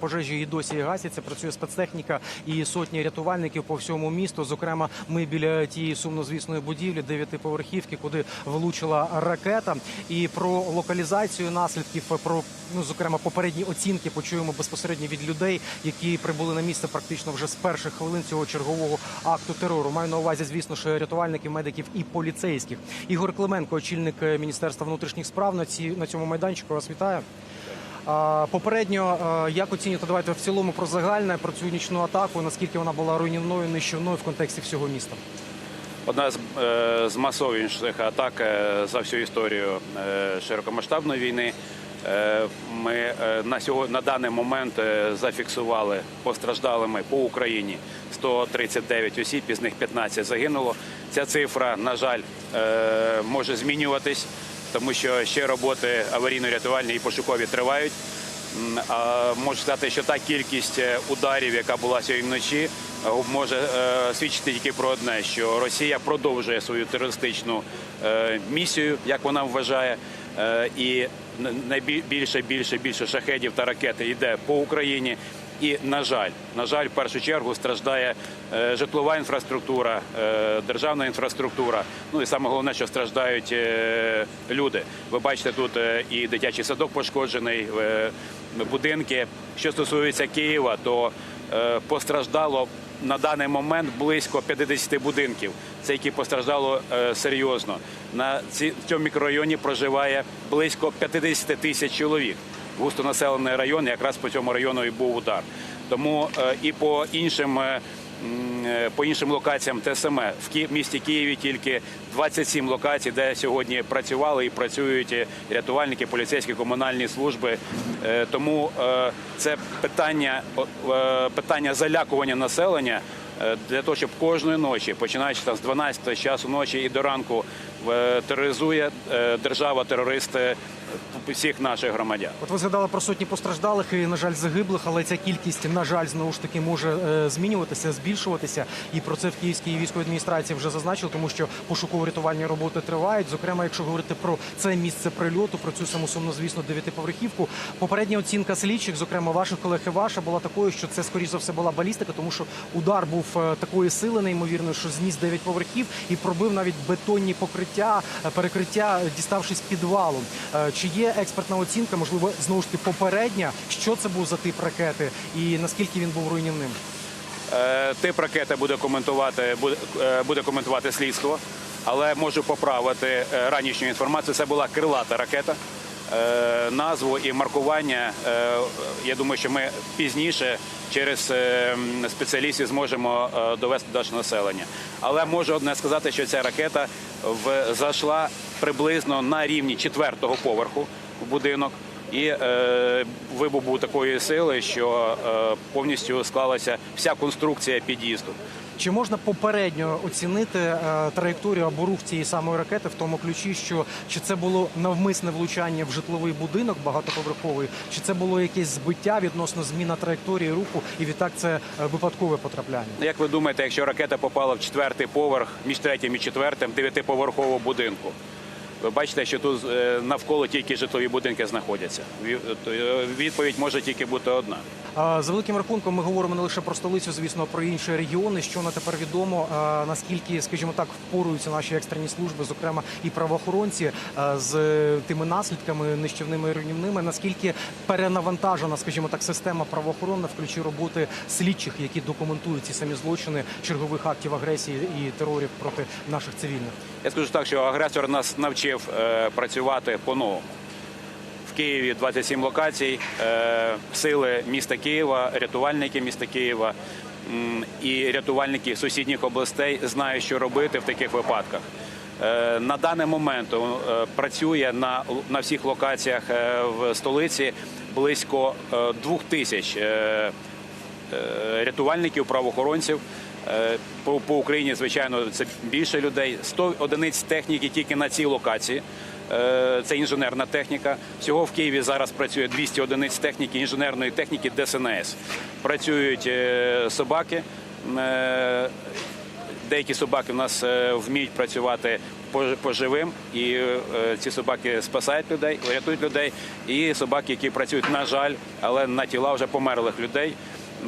Пожежі і досі гасяться. Працює спецтехніка і сотні рятувальників по всьому місту. Зокрема, ми біля тієї сумнозвісної будівлі дев'ятиповерхівки, куди влучила ракета. І про локалізацію наслідків, про ну зокрема попередні оцінки почуємо безпосередньо від людей, які прибули на місце практично вже з перших хвилин цього чергового акту терору. Маю на увазі, звісно, що рятувальників, медиків і поліцейських. Ігор Клименко, очільник е, міністерства внутрішніх справ, на ці на цьому майданчику. Вас вітаю. Попередньо, е, як оцінюєте, давайте в цілому про загальне, про цю нічну атаку, наскільки вона була руйнівною, нищівною в контексті всього міста? Одна з, е, масовіших атак е, за всю історію широкомасштабної війни. Ми на сьогодні на даний момент зафіксували постраждалими по Україні 139 осіб, із них 15 загинуло. Ця цифра, на жаль, може змінюватись, тому що ще роботи аварійно-рятувальні і пошукові тривають. Можу сказати, що та кількість е, ударів, яка була сьогодні вночі, е, може е, свідчити тільки про одне, що Росія продовжує свою терористичну місію, як вона вважає, і найбільше, більше, більше шахедів та ракет йде по Україні. І на жаль, на жаль, в першу чергу страждає е, житлова інфраструктура, е, державна інфраструктура. Ну і саме головне, що страждають е, люди. Ви бачите, тут і дитячий садок пошкоджений, будинки. Що стосується Києва, то постраждало на даний момент близько 50 будинків. Це які постраждало е, серйозно. На ці, в цьому мікрорайоні проживає близько 50 тисяч чоловік густонаселений район, якраз по цьому району і був удар. Тому е, і по іншим. е, е, По іншим локаціям те саме в місті Києві тільки 27 локацій, де сьогодні працювали і працюють рятувальники, поліцейські комунальні служби. Тому це питання, питання залякування населення для того, щоб кожної ночі, починаючи там з 12 часу ночі і до ранку, тероризує е, держава терористи всіх наших громадян. От ви згадали про сотні постраждалих і, на жаль, загиблих, але ця кількість, на жаль, знову ж таки може е, змінюватися, збільшуватися. І про це в Київській військовій адміністрації вже зазначили, тому що пошуково-рятувальні роботи тривають. Зокрема, якщо говорити про це місце прильоту, про цю саму сумнозвісну дев'ятиповерхівку. Попередня оцінка слідчих, зокрема ваших колег і ваша, була такою, що це скоріш за все була балістика, тому що удар був е, такої сили, неймовірно, що зніс дев'ять поверхів і пробив навіть бетонні покриття, е, перекриття, діставшись підвалу. Е, Чи є експертна оцінка, можливо, знову ж таки попередня, що це був за тип ракети і наскільки він був руйнівним? Е, Тип ракети буде коментувати, буде, е, буде коментувати слідство, але можу поправити е, ранішню інформацію. Це була крилата ракета. Е, Назву і маркування. е, Я думаю, що ми пізніше через е, спеціалістів зможемо довести до населення. Але можу одне сказати, що ця ракета зайшла приблизно на рівні четвертого поверху в будинок. І е, вибух був такої сили, що е, повністю склалася вся конструкція під'їзду. Чи можна попередньо оцінити е, траєкторію або рух цієї самої ракети в тому ключі, що чи це було навмисне влучання в житловий будинок багатоповерховий, чи це було якесь збиття відносно зміна траєкторії руху, і відтак це випадкове потрапляння? Як ви думаєте, якщо ракета попала в четвертий поверх між третім і четвертим дев'ятиповерхового будинку? Ви бачите, що тут е, навколо тільки житлові будинки знаходяться. Е, Відповідь може тільки бути одна. За великим рахунком, ми говоримо не лише про столицю, звісно, про інші регіони. Що на тепер відомо, наскільки, скажімо так, впоруються наші екстрені служби, зокрема і правоохоронці, з тими наслідками нищівними і руйнівними. Наскільки перенавантажена, скажімо так, система правоохоронна в ключі роботи слідчих, які документують ці самі злочини чергових актів агресії і терорів проти наших цивільних. Я скажу так, що агресор нас навчив е, працювати по-новому. В Києві 27 локацій, е, сили міста Києва, рятувальники міста Києва і рятувальники сусідніх областей знають, що робити в таких випадках. Е, На даний момент працює на, на всіх локаціях в столиці близько двох тисяч рятувальників, правоохоронців. Е, По, по Україні, звичайно, це більше людей. 100 одиниць техніки тільки на цій локації. Е, Це інженерна техніка. Всього в Києві зараз працює 200 одиниць техніки, інженерної техніки ДСНС. Працюють е, собаки. Деякі собаки в нас вміють працювати по- і ці собаки спасають людей, рятують людей. І собаки, які працюють, на жаль, але на тіла вже померлих людей.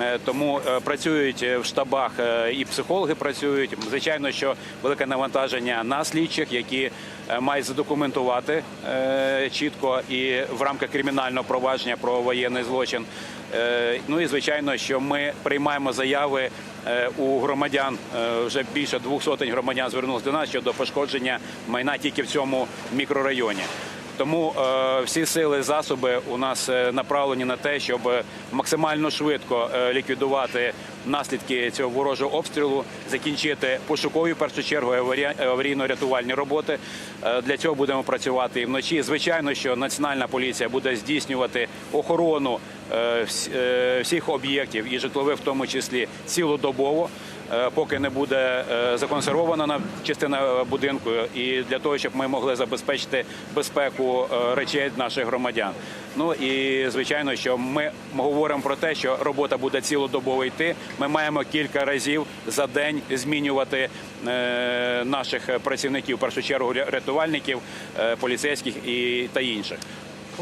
Е, Тому е, працюють е, в штабах і психологи працюють. Звичайно, що велике навантаження на слідчих, які мають задокументувати чітко і в рамках кримінального провадження про воєнний злочин. Ну і звичайно, що ми приймаємо заяви у громадян. Вже більше двох сотень громадян звернулися до нас щодо пошкодження майна тільки в цьому мікрорайоні. Тому е, всі сили, засоби у нас е, направлені на те, щоб максимально швидко е, ліквідувати наслідки цього ворожого обстрілу, закінчити пошукові в першу чергу аварійно-рятувальні роботи. Для цього будемо працювати і вночі. Звичайно, що національна поліція буде здійснювати охорону всіх об'єктів і житлових, в тому числі цілодобово. Е, Поки не буде е, законсервована частина будинку, і для того, щоб ми могли забезпечити безпеку е, речей наших громадян. Ну і звичайно, що ми говоримо про те, що робота буде цілодобово йти. Ми маємо кілька разів за день змінювати наших працівників, в першу чергу рятувальників, поліцейських і та інших.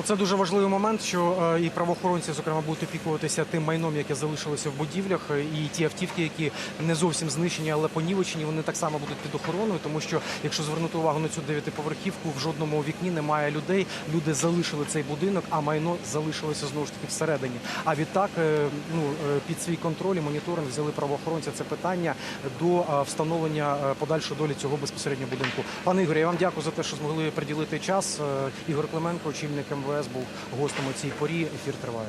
Оце дуже важливий момент, що е, і правоохоронці, зокрема, будуть опікуватися тим майном, яке залишилося в будівлях, е, і ті автівки, які не зовсім знищені, але понівечені, вони так само будуть під охороною, тому що якщо звернути увагу на цю дев'ятиповерхівку, в жодному вікні немає людей. Люди залишили цей будинок, а майно залишилося знову ж таки всередині. А відтак, е, ну під свій контроль і моніторинг взяли правоохоронці це питання до встановлення подальшої долі цього безпосередньо будинку. Пане Ігорі, я вам дякую за те, що змогли приділити час. Ігор Клименко, очільник МВС, був гостем у цій порі. Ефір триває.